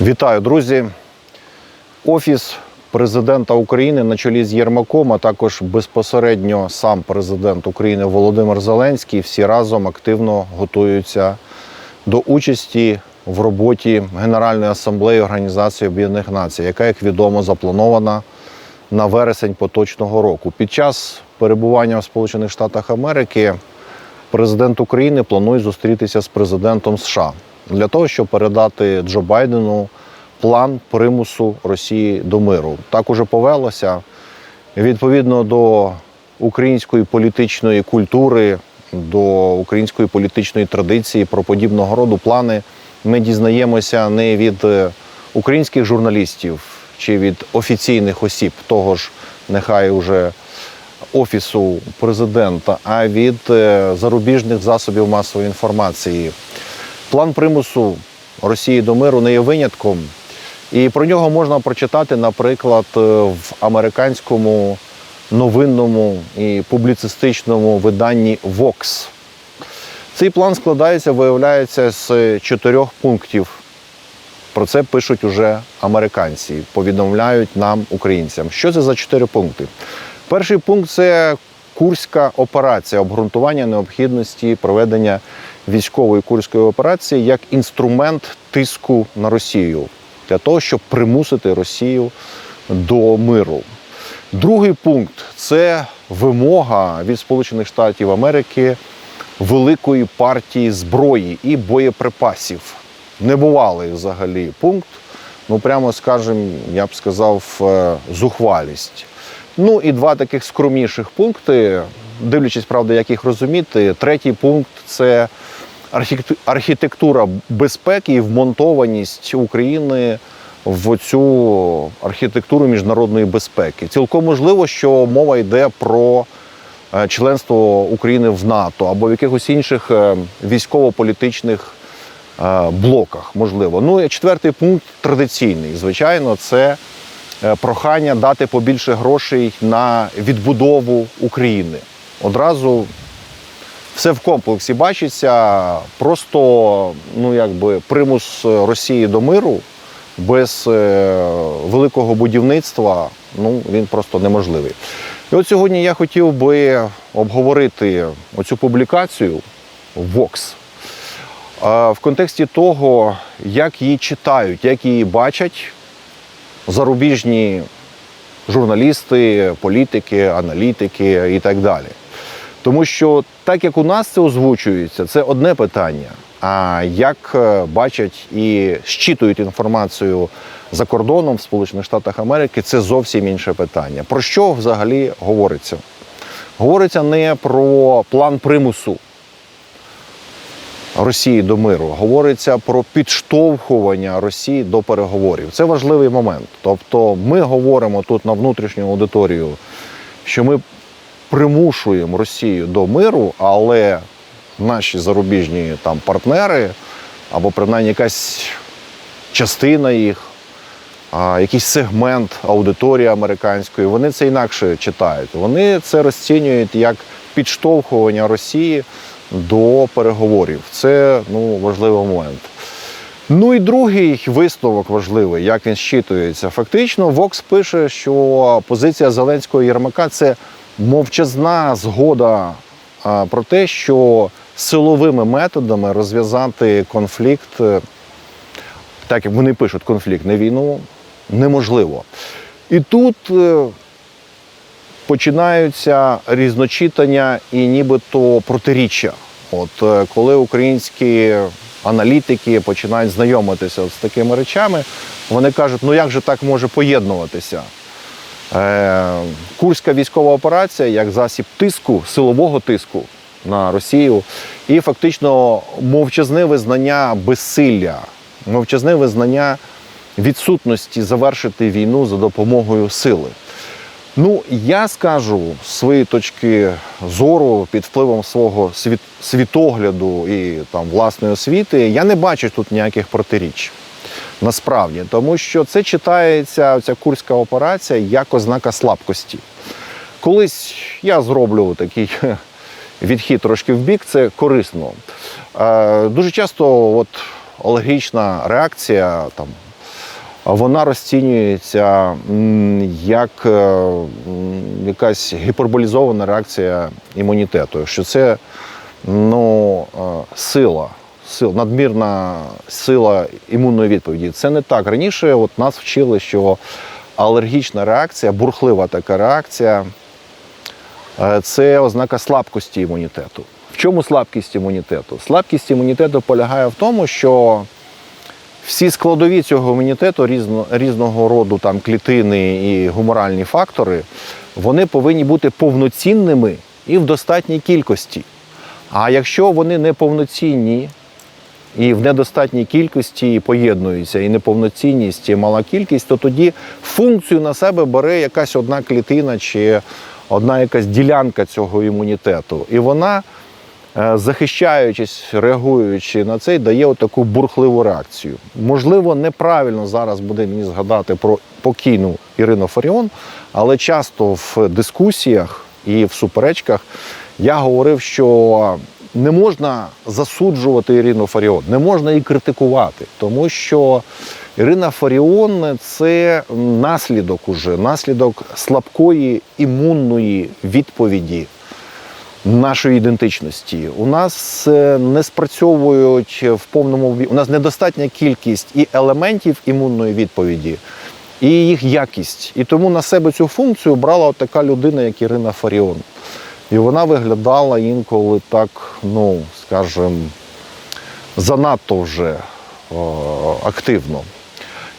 Вітаю, друзі. Офіс президента України на чолі з Єрмаком, а також безпосередньо сам президент України Володимир Зеленський всі разом активно готуються до участі в роботі Генеральної асамблеї Організації Об'єднаних Націй, яка, як відомо, запланована на вересень поточного року. Під час перебування в Сполучених Штатах Америки президент України планує зустрітися з президентом США для того, щоб передати Джо Байдену план примусу Росії до миру. Так уже повелося. Відповідно до української політичної культури, до української політичної традиції про подібного роду плани ми дізнаємося не від е, українських журналістів чи від офіційних осіб того ж, нехай уже офісу президента, а від е, зарубіжних засобів масової інформації. План примусу Росії до миру не є винятком, і про нього можна прочитати, наприклад, е, в американському новинному і публіцистичному виданні Vox. Цей план складається, виявляється, з чотирьох пунктів. Про це пишуть уже американці, повідомляють нам, українцям. Що це за чотири пункти? Перший пункт це Курська операція, обґрунтування необхідності проведення військової курської операції як інструмент тиску на Росію для того, щоб примусити Росію до миру. Другий пункт це вимога від Сполучених Штатів Америки великої партії зброї і боєприпасів. Небувалий взагалі пункт. Ну, прямо скажем, я б сказав, е, зухвалість. Ну і два таких скромніших пункти, дивлячись, правда, як їх розуміти. Третій пункт це архітектура безпеки і вмонтованість України в цю архітектуру міжнародної безпеки. Цілком можливо, що мова йде про е, членство України в НАТО або в якихось інших е, військово-політичних е, блоках, можливо. Ну і четвертий пункт традиційний. Звичайно, це прохання дати побільше грошей на відбудову України. Одразу все в комплексі бачиться. Просто ну якби примус Росії до миру без е, великого будівництва ну він просто неможливий. І от сьогодні я хотів би обговорити оцю публікацію Vox в контексті того, як її читають, як її бачать зарубіжні журналісти, політики, аналітики і так далі. Тому що так як у нас це озвучується, це одне питання. А як е, бачать і щитують інформацію за кордоном в Сполучених Штатах Америки, це зовсім інше питання. Про що взагалі говориться? Говориться не про план примусу Росії до миру, говориться про підштовхування Росії до переговорів. Це важливий момент. Тобто, ми говоримо тут на внутрішню аудиторію, що ми примушуємо Росію до миру, але наші зарубіжні там партнери, або принаймні якась частина їх, якийсь сегмент аудиторії американської, вони це інакше читають. Вони це розцінюють як підштовхування Росії до переговорів. Це ну, важливий момент. Ну і другий висновок важливий, як він щитується. Фактично, Вокс пише, що позиція Зеленського Єрмака це мовчазна згода про те, що силовими методами розв'язати конфлікт, е, так як вони пишуть конфлікт, не війну, неможливо. І тут е, починаються різночитання і нібито протиріччя. От е, коли українські аналітики починають знайомитися з такими речами, вони кажуть, ну як же так може поєднуватися? Е, Курська військова операція як засіб тиску, силового тиску на Росію, і фактично мовчазне визнання безсилля, мовчазне визнання відсутності завершити війну за допомогою сили. Ну, я скажу з своєї точки зору під впливом свого світ, світогляду і там власної освіти, я не бачу тут ніяких протиріч. Насправді, тому що це читається ця курська операція як ознака слабкості. Колись я зроблю такий відхід трошки в бік, це корисно. Е, Дуже часто от алергічна реакція там вона розцінюється як е, якась гіперболізована реакція імунітету, що це ну, е, сила, сила, надмірна сила імунної відповіді. Це не так. Раніше от нас вчили, що алергічна реакція, бурхлива така реакція е, це ознака слабкості імунітету. В чому слабкість імунітету? Слабкість імунітету полягає в тому, що всі складові цього імунітету різно, різного роду там клітини і гуморальні фактори, вони повинні бути повноцінними і в достатній кількості. А якщо вони неповноцінні і в недостатній кількості поєднуються, і неповноцінність, і мала кількість, то тоді функцію на себе бере якась одна клітина чи одна якась ділянка цього імунітету. І вона, е, захищаючись, реагуючи на це, дає таку бурхливу реакцію. Можливо, неправильно зараз буде мені згадати про покійну Ірину Фаріон, але часто в дискусіях і в суперечках я говорив, що не можна засуджувати Ірину Фаріон, не можна її критикувати, тому що Ірина Фаріон це наслідок уже, наслідок слабкої імунної відповіді нашої ідентичності. У нас е, не спрацьовують в повному у нас недостатня кількість і елементів імунної відповіді, і їх якість. І тому на себе цю функцію брала така людина, як Ірина Фаріон. І вона виглядала інколи так, ну, скажімо, занадто вже о, активно.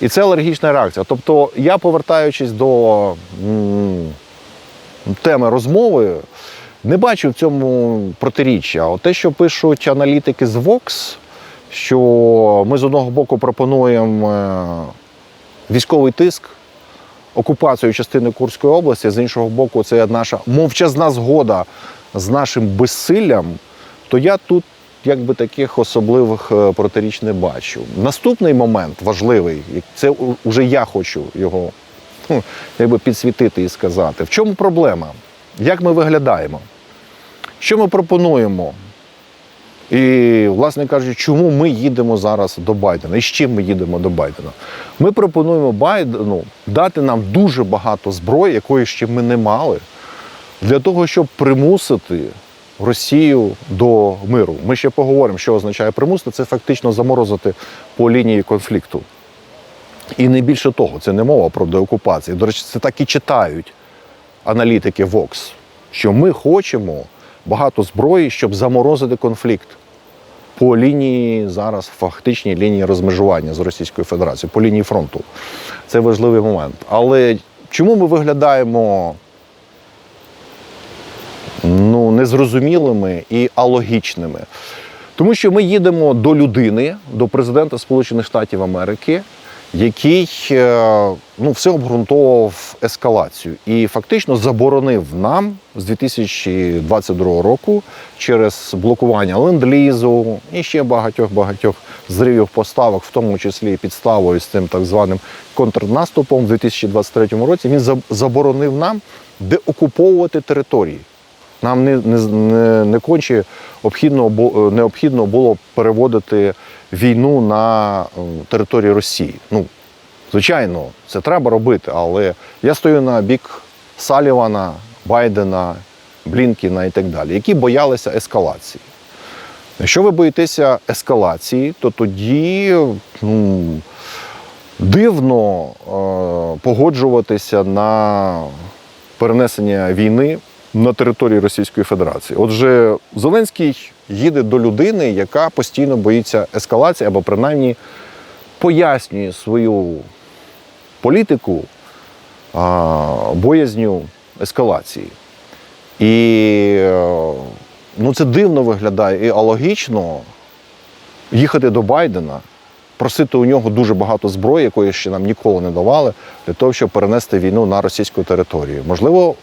І це алергічна реакція. Тобто, я повертаючись до м, теми розмови, не бачу в цьому протиріччя. От те, що пишуть аналітики з Vox, що ми з одного боку пропонуємо е, військовий тиск, окупацію частини Курської області, з іншого боку, це наша мовчазна згода з нашим безсиллям, то я тут якби таких особливих е, протиріч не бачу. Наступний момент важливий, це уже я хочу його якби підсвітити і сказати. В чому проблема? Як ми виглядаємо? Що ми пропонуємо? І, власне кажучи, чому ми їдемо зараз до Байдена? І з чим ми їдемо до Байдена? Ми пропонуємо Байдену дати нам дуже багато зброї, якої ще ми не мали, для того, щоб примусити Росію до миру. Ми ще поговоримо, що означає примусити. Це фактично заморозити по лінії конфлікту. І не більше того, це не мова про деокупацію. До речі, це так і читають аналітики Vox, що ми хочемо багато зброї, щоб заморозити конфлікт по лінії зараз фактичній лінії розмежування з Російською Федерацією, по лінії фронту. Це важливий момент. Але чому ми виглядаємо ну, незрозумілими і алогічними? Тому що ми їдемо до людини, до президента Сполучених Штатів Америки, який е, ну, все обґрунтовував ескалацію і фактично заборонив нам з 2022 року через блокування ленд-лізу і ще багатьох багатьох зривів поставок, в тому числі підставою з цим так званим контрнаступом в 2023 році. Він заборонив нам деокуповувати території. Нам не, не, не, не конче обхідно, необхідно було переводити війну на м, територію Росії. Ну, звичайно, це треба робити, але я стою на бік Салівана, Байдена, Блінкіна і так далі, які боялися ескалації. Якщо ви боїтеся ескалації, то тоді ну, дивно е, погоджуватися на перенесення війни на території Російської Федерації. Отже, Зеленський їде до людини, яка постійно боїться ескалації або принаймні пояснює свою політику а, боязню ескалації. І е, ну, це дивно виглядає і алогічно їхати до Байдена, просити у нього дуже багато зброї, якої ще нам ніколи не давали, для того, щоб перенести війну на російську територію. Можливо,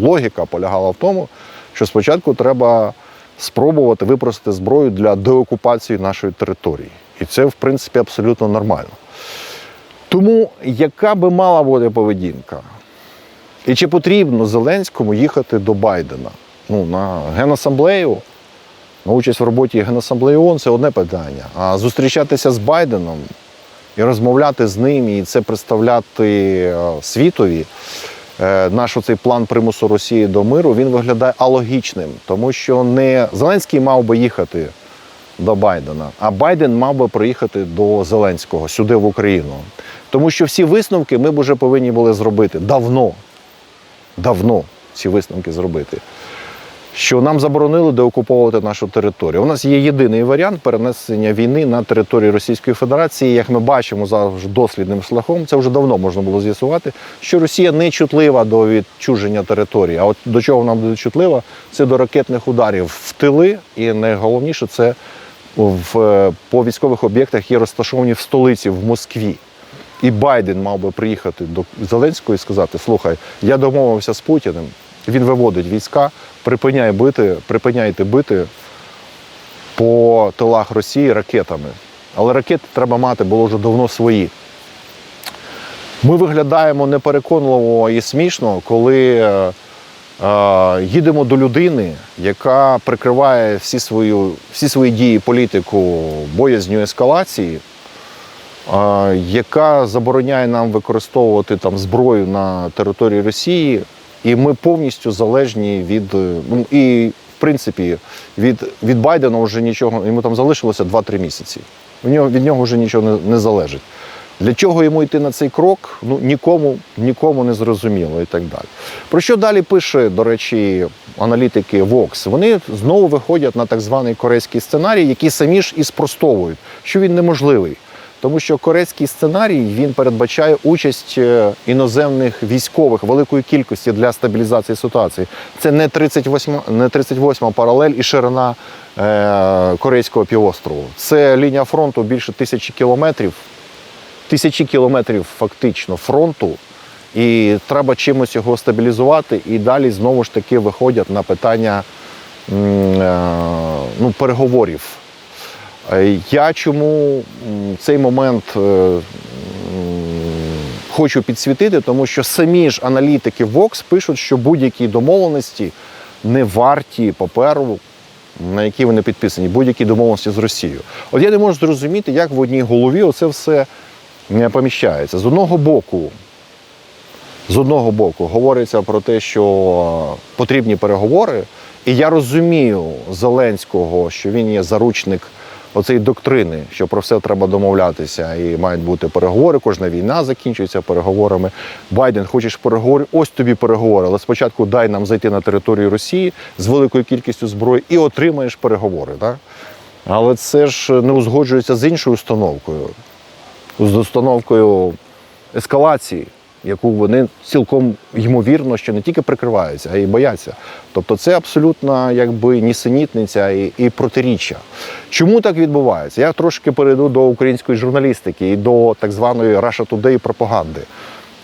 логіка полягала в тому, що спочатку треба спробувати випросити зброю для деокупації нашої території. І це, в принципі, абсолютно нормально. Тому яка би мала бути поведінка? І чи потрібно Зеленському їхати до Байдена? Ну, на Генасамблею, на участь в роботі Генасамблеї ООН – це одне питання. А зустрічатися з Байденом і розмовляти з ним, і це представляти е, світові. Е, Наш оцей план примусу Росії до миру він виглядає алогічним, тому що не Зеленський мав би їхати до Байдена, а Байден мав би приїхати до Зеленського сюди в Україну. Тому що всі висновки ми б вже повинні були зробити давно. Давно ці висновки зробити. Що нам заборонили деокуповувати нашу територію. У нас є єдиний варіант перенесення війни на територію Російської Федерації. Як ми бачимо зараз дослідним шляхом, це вже давно можна було з'ясувати, що Росія не чутлива до відчуження території. А от до чого вона буде чутлива, це до ракетних ударів в тили, і найголовніше це в, е, по військових об'єктах, які розташовані в столиці, в Москві. І Байден мав би приїхати до Зеленського і сказати: слухай, я домовився з Путіним, він виводить війська, припиняй бити, припиняйте бити по тилах Росії ракетами. Але ракети треба мати було вже давно свої. Ми виглядаємо непереконливо і смішно, коли е, е, їдемо до людини, яка прикриває всі свої, всі свої дії, політику боязню ескалації, е, яка забороняє нам використовувати там зброю на території Росії, і ми повністю залежні від е, ну, і в принципі від, від Байдена вже нічого йому там залишилося 2-3 місяці. У нього від нього вже нічого не, не залежить. Для чого йому йти на цей крок? Ну нікому нікому не зрозуміло і так далі. Про що далі пише, до речі, аналітики Vox? Вони знову виходять на так званий корейський сценарій, який самі ж і спростовують, що він неможливий. Тому що корейський сценарій він передбачає участь е, іноземних військових великої кількості для стабілізації ситуації. Це не 38, не 38 паралель і ширина е, Корейського півострову. Це лінія фронту більше тисячі кілометрів, тисячі кілометрів фактично фронту. І треба чимось його стабілізувати. І далі знову ж таки виходять на питання е, ну, переговорів. Е, Я чому цей момент е, хочу підсвітити, тому що самі ж аналітики Vox пишуть, що будь-які домовленості не варті паперу, на які вони підписані, будь-які домовленості з Росією. От я не можу зрозуміти, як в одній голові оце все поміщається. З одного боку, з одного боку говориться про те, що потрібні переговори, і я розумію Зеленського, що він є заручник оцеї доктрини, що про все треба домовлятися, і мають бути переговори. Кожна війна закінчується переговорами. Байден, хочеш переговори? Ось тобі переговори. Але спочатку дай нам зайти на територію Росії з великою кількістю зброї і отримаєш переговори. Так? Але це ж не узгоджується з іншою установкою, з установкою ескалації, яку вони цілком ймовірно, що не тільки прикриваються, а й бояться. Тобто це абсолютно якби нісенітниця і, і протиріччя. Чому так відбувається? Я трошки перейду до української журналістики і до так званої Russia Today пропаганди.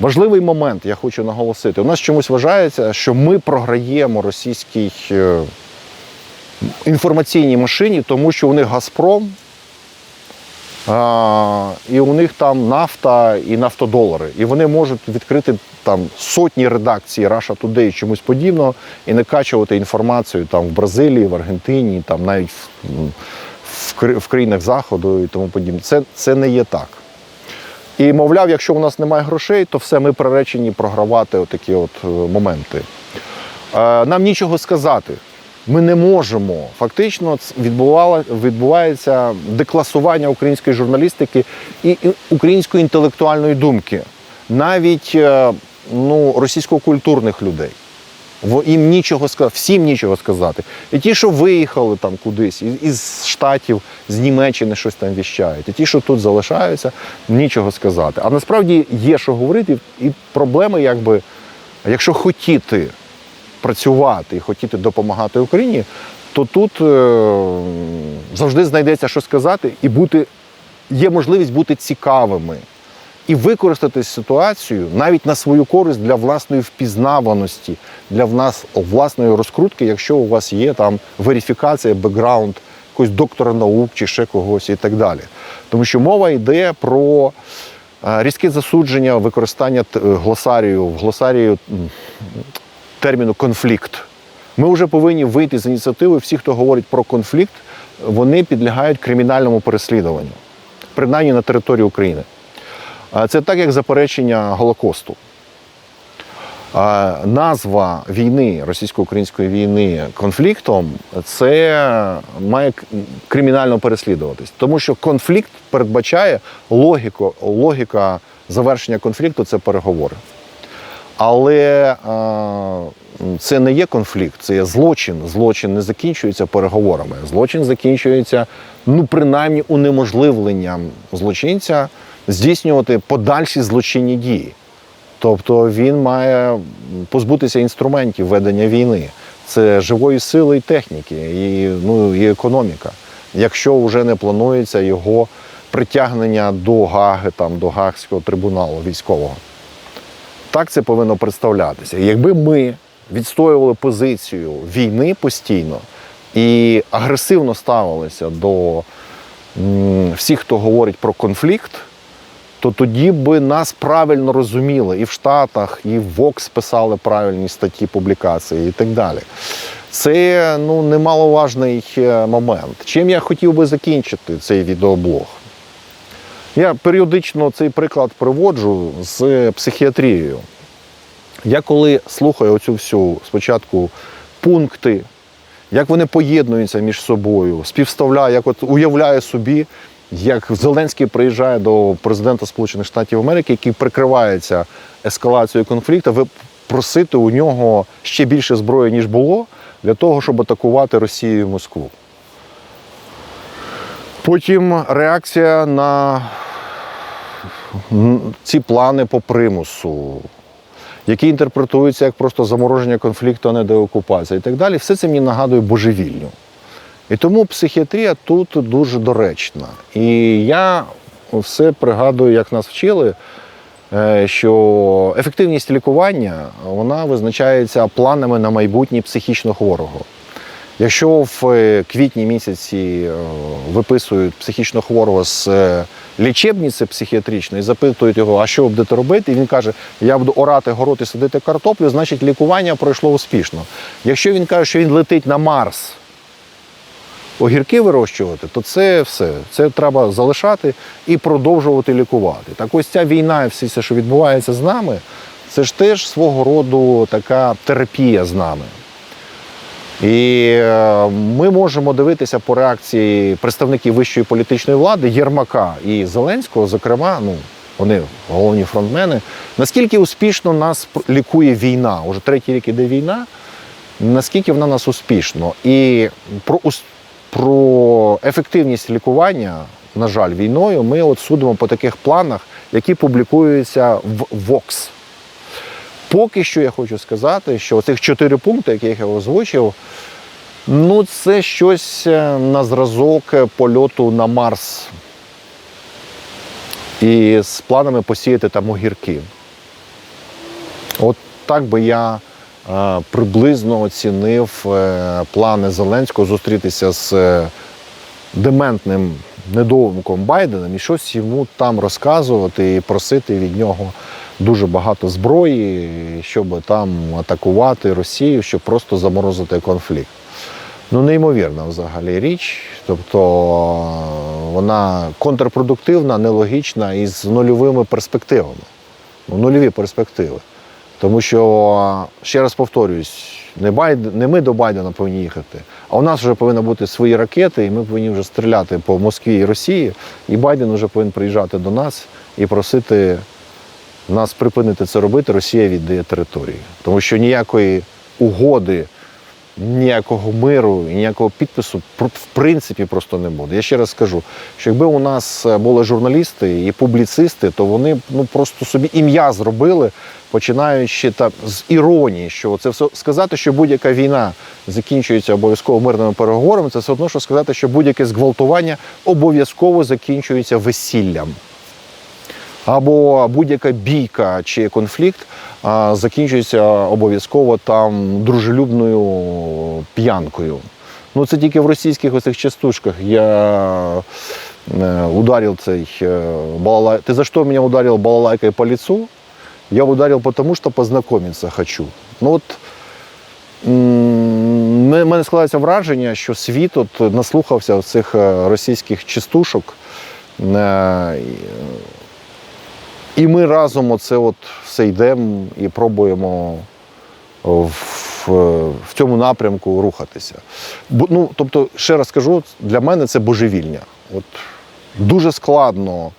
Важливий момент, я хочу наголосити. У нас чомусь вважається, що ми програємо російській е, інформаційній машині, тому що них Газпром, і у них там нафта і нафтодолари. І вони можуть відкрити там сотні редакцій Russia Today чомусь подібного і накачувати інформацію там в Бразилії, в Аргентині, там навіть в, в, в країнах Заходу і тому подібне. Це, це не є так. І мовляв, якщо у нас немає грошей, то все ми приречені програвати отакі от е, моменти. Е, Нам нічого сказати. Ми не можемо. Фактично відбувається декласування української журналістики і української інтелектуальної думки, навіть е, ну, російсько-культурних людей. Їм нічого сказати, всім нічого сказати. І ті, що виїхали там кудись, із Штатів, з Німеччини щось там віщають, і ті, що тут залишаються, нічого сказати. А насправді є що говорити, і проблеми, якби, якщо хотіти працювати і хотіти допомагати Україні, то тут е, завжди знайдеться що сказати, і бути, є можливість бути цікавими і використати ситуацію навіть на свою користь для власної впізнаваності, для влас, власної розкрутки, якщо у вас є там верифікація, бекграунд якогось доктора наук чи ще когось і так далі. Тому що мова йде про е, різке засудження використання глосарію в глосарію терміну конфлікт. Ми вже повинні вийти з ініціативи. Всі, хто говорить про конфлікт, вони підлягають кримінальному переслідуванню, принаймні на території України. Це так, як заперечення Голокосту. Назва війни, російсько-української війни конфліктом, це має кримінально переслідуватись. Тому що конфлікт передбачає логіку, логіка завершення конфлікту це переговори. Але е, це не є конфлікт, це є злочин. Злочин не закінчується переговорами. Злочин закінчується, ну, принаймні, унеможливленням злочинця здійснювати подальші злочинні дії. Тобто він має позбутися інструментів ведення війни. Це живої сили і техніки, і, ну, і економіка. Якщо вже не планується його притягнення до Гаги, там, до Гаагського трибуналу військового. Так це повинно представлятися. Якби ми відстоювали позицію війни постійно і агресивно ставилися до всіх, хто говорить про конфлікт, то тоді би нас правильно розуміли і в Штатах, і в Vox писали правильні статті, публікації і так далі. Це ну, немаловажний е, момент. Чим я хотів би закінчити цей відеоблог? Я періодично цей приклад приводжу з психіатрією. Я коли слухаю оцю всю спочатку пункти, як вони поєднуються між собою, співставляю, як от уявляю собі, як Зеленський приїжджає до президента Сполучених Штатів Америки, який прикривається ескалацією конфлікту, ви просити у нього ще більше зброї, ніж було, для того, щоб атакувати Росію і Москву. Потім реакція на ці плани по примусу, які інтерпретуються як просто замороження конфлікту, а не деокупація і так далі. Все це мені нагадує божевільню. І тому психіатрія тут дуже доречна. І я все пригадую, як нас вчили, е, що ефективність лікування вона визначається планами на майбутнє психічно хворого. Якщо в е, квітні місяці е, виписують психічно хворого з е, лічебниці психіатричної, запитують його, а що будете робити? І він каже: Я буду орати город і садити картоплю, значить лікування пройшло успішно. Якщо він каже, що він летить на Марс огірки вирощувати, то це все. Це треба залишати і продовжувати лікувати. Так ось ця війна і все, що відбувається з нами, це ж теж свого роду така терапія з нами. І е, ми можемо дивитися по реакції представників вищої політичної влади Єрмака і Зеленського, зокрема, ну вони головні фронтмени, наскільки успішно нас лікує війна. Уже третій рік іде війна, наскільки вона нас успішно. І про, про ефективність лікування, на жаль, війною ми от судимо по таких планах, які публікуються в Vox. Поки що я хочу сказати, що цих чотири пункти, які я озвучив, ну це щось е, на зразок польоту на Марс. І з планами посіяти там огірки. От так би я е, приблизно оцінив е, плани Зеленського зустрітися з дементним недоумком Байденом і щось йому там розказувати і просити від нього дуже багато зброї, щоб там атакувати Росію, щоб просто заморозити конфлікт. Ну, неймовірна взагалі річ. Тобто вона контрпродуктивна, нелогічна і з нульовими перспективами. Ну, нульові перспективи. Тому що, ще раз повторююсь, не, Байд... не ми до Байдена повинні їхати, а у нас вже повинні бути свої ракети, і ми повинні вже стріляти по Москві і Росії. І Байден вже повинен приїжджати до нас і просити нас припинити це робити. Росія віддає території. Тому що ніякої угоди, ніякого миру і ніякого підпису в принципі просто не буде. Я ще раз скажу, що якби у нас е, були журналісти і публіцисти, то вони ну просто собі ім'я зробили, починаючи там з іронії, що це все сказати, що будь-яка війна закінчується обов'язково мирними переговорами. Це все одно, що сказати, що будь-яке зґвалтування обов'язково закінчується весіллям або будь-яка бійка чи конфлікт закінчується обов'язково там дружелюбною п'янкою. Ну це тільки в російських оцих частушках. Я е, ударил цей е, балалай... Ти за що мене ударив балалайкой по лицу? Я ударил, потому что познакомиться хочу. Ну от в мене складається враження, що світ от наслухався цих е, російських частушок. І ми разом оце от все йдемо і пробуємо в, в цьому напрямку рухатися. Бо, ну, тобто, ще раз кажу, для мене це божевільня. От дуже складно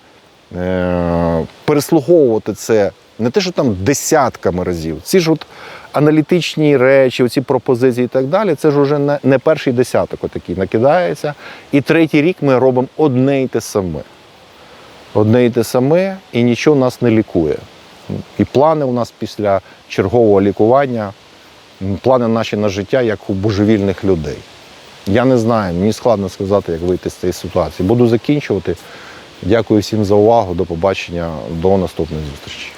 е, переслуговувати це не те, що там десятками разів. Ці ж от аналітичні речі, оці пропозиції і так далі, це ж уже не, не перший десяток отакий накидається. І третій рік ми робимо одне й те саме. Одне й те саме, і нічого нас не лікує. І плани у нас після чергового лікування, плани наші на життя, як у божевільних людей. Я не знаю, мені складно сказати, як вийти з цієї ситуації. Буду закінчувати. Дякую всім за увагу. До побачення, до наступної зустрічі.